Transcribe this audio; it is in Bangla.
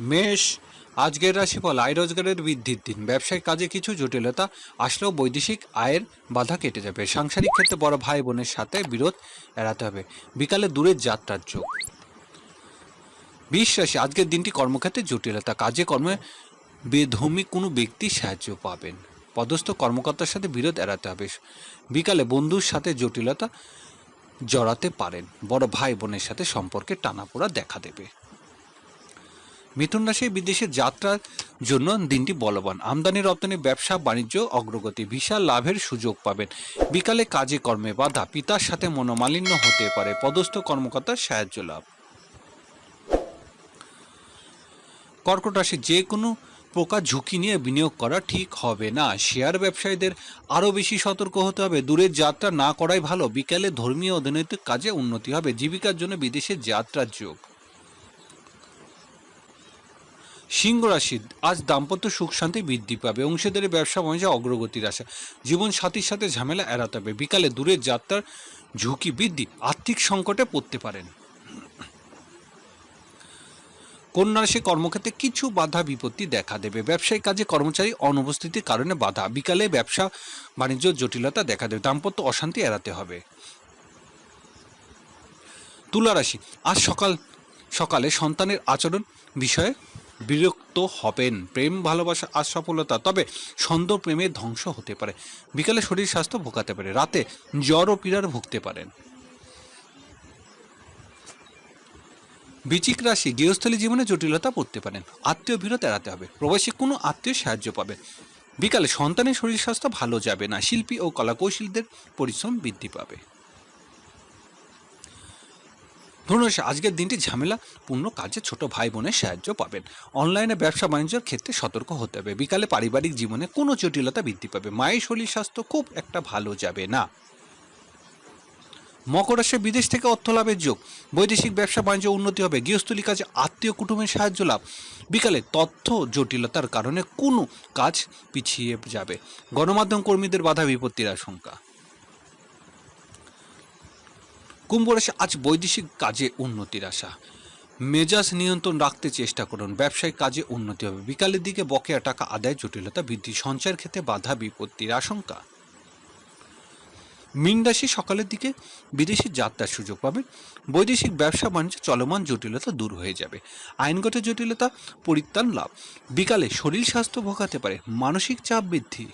মেষ, আজকের রাশিফল আয় রোজগারের বৃদ্ধির দিন। ব্যবসায়িক কাজে কিছু জটিলতা আসলেও বৈদেশিক আয়ের বাধা কেটে যাবে। সাংসারিক ক্ষেত্রে বড় ভাই বোনের সাথে বিরোধ এড়াতে হবে। বিকালে দূরের যাত্রার যোগ। বিশ রাশি, আজকের দিনটি কর্মক্ষেত্রে জটিলতা। কাজে, কর্মে বেধর্মী কোনো ব্যক্তি সাহায্য পাবেন। পদস্থ কর্মকর্তার সাথে বিরোধ এড়াতে হবে। বিকালে বন্ধুর সাথে জটিলতা জড়াতে পারেন। বড় ভাই বোনের সাথে সম্পর্কে টানাপোড়া দেখা দেবে। মিথুন রাশি বিদেশে যাত্রার জন্য দিনটি বলবান। আমদানি রপ্তানি, ব্যবসা, বাণিজ্য, অগ্রগতি বিশাল লাভের সুযোগ পাবেন। বিকালে কাজে কর্মে বাধা, পিতার সাথে মনোমালিন্য হতে পারে, পদস্থ কর্মকর্তার সাহায্য লাভ। কর্কট রাশি, যে কোনো প্রকার ঝুঁকি নিয়ে বিনিয়োগ করা ঠিক হবে না। শেয়ার ব্যবসায়ীদের আরও বেশি সতর্ক হতে হবে। দূরের যাত্রা না করাই ভালো। বিকালে ধর্মীয় অর্থনৈতিক কাজে উন্নতি হবে। জীবিকার জন্য বিদেশে যাত্রার যোগ। সিংহ রাশি, আজ দাম্পত্য সুখ শান্তি বৃদ্ধি পাবে। অংশীদারি ব্যবসা বাণিজ্য অগ্রগতির আশা। জীবন সাথীর সাথে ঝামেলা এড়াতে হবে। বিকালে দূরের যাত্রার ঝুঁকি বৃদ্ধি, আর্থিক সংকটে পড়তে পারেন। কন্যা রাশি কর্মক্ষেত্রে কিছু বাধা বিপত্তি দেখা দেবে। ব্যবসায়িক কাজে কর্মচারী অনুপস্থিতির কারণে বাধা। বিকালে ব্যবসা বাণিজ্য জটিলতা দেখা দেবে। দাম্পত্য অশান্তি এড়াতে হবে। তুলা রাশি, আজ সকাল, সকালে সন্তানের আচরণ বিষয়ে বিরক্ত হবেন। প্রেম, ভালোবাসা আর সফলতা, তবে সন্দেহ প্রেমে ধ্বংস হতে পারে। বিকালে শরীর স্বাস্থ্য ভোগাতে পারে। রাতে জ্বর ও পীড়ার ভুগতে পারেন। বিচিক রাশি, গৃহস্থলী জীবনে জটিলতা পড়তে পারেন আত্মীয় বিরোধ এড়াতে হবে। প্রবাসী কোনো আত্মীয় সাহায্য পাবেন বিকালে সন্তানের শরীর স্বাস্থ্য ভালো যাবে না। শিল্পী ও কলাকৌশলীদের পরিশ্রম বৃদ্ধি পাবে। ধনুষ আজকের দিনটি ঝামেলা পূর্ণ কাজে ছোট ভাই বোনের সাহায্য পাবেন। অনলাইনে ব্যবসা বাণিজ্যের ক্ষেত্রে সতর্ক হতে হবে। বিকালে পারিবারিক জীবনে কোনো জটিলতা বৃদ্ধি পাবে। মায়ের শরীর স্বাস্থ্য খুব একটা ভালো যাবে না। মকর রাশি বিদেশ থেকে অর্থ লাভের যোগ। বৈদেশিক ব্যবসা বাণিজ্য উন্নতি হবে। গৃহস্থলী কাজে আত্মীয় কুটুমের সাহায্য লাভ। বিকালে তথ্য জটিলতার কারণে কোনো কাজ পিছিয়ে যাবে। গণমাধ্যম কর্মীদের বাধা বিপত্তির আশঙ্কা। কুম্ভ রাশি আজ বৈদেশিক কাজে উন্নতির আশা। মেজাজ নিয়ন্ত্রণ রাখতে চেষ্টা করুন। ব্যবসায়িক কাজে উন্নতি হবে। বিকালের দিকে বকেয়া টাকা আদায় জটিলতা বৃদ্ধি। সঞ্চয়ের ক্ষেত্রে বাধা বিপত্তির আশঙ্কা। মীন রাশি সকালের দিকে বিদেশি যাত্রার সুযোগ পাবেন বৈদেশিক ব্যবসা বাণিজ্য চলমান জটিলতা দূর হয়ে যাবে। আইনগত জটিলতা, পরিত্রাণ লাভ। বিকালে শরীর স্বাস্থ্য ভোগাতে পারে। মানসিক চাপ বৃদ্ধি।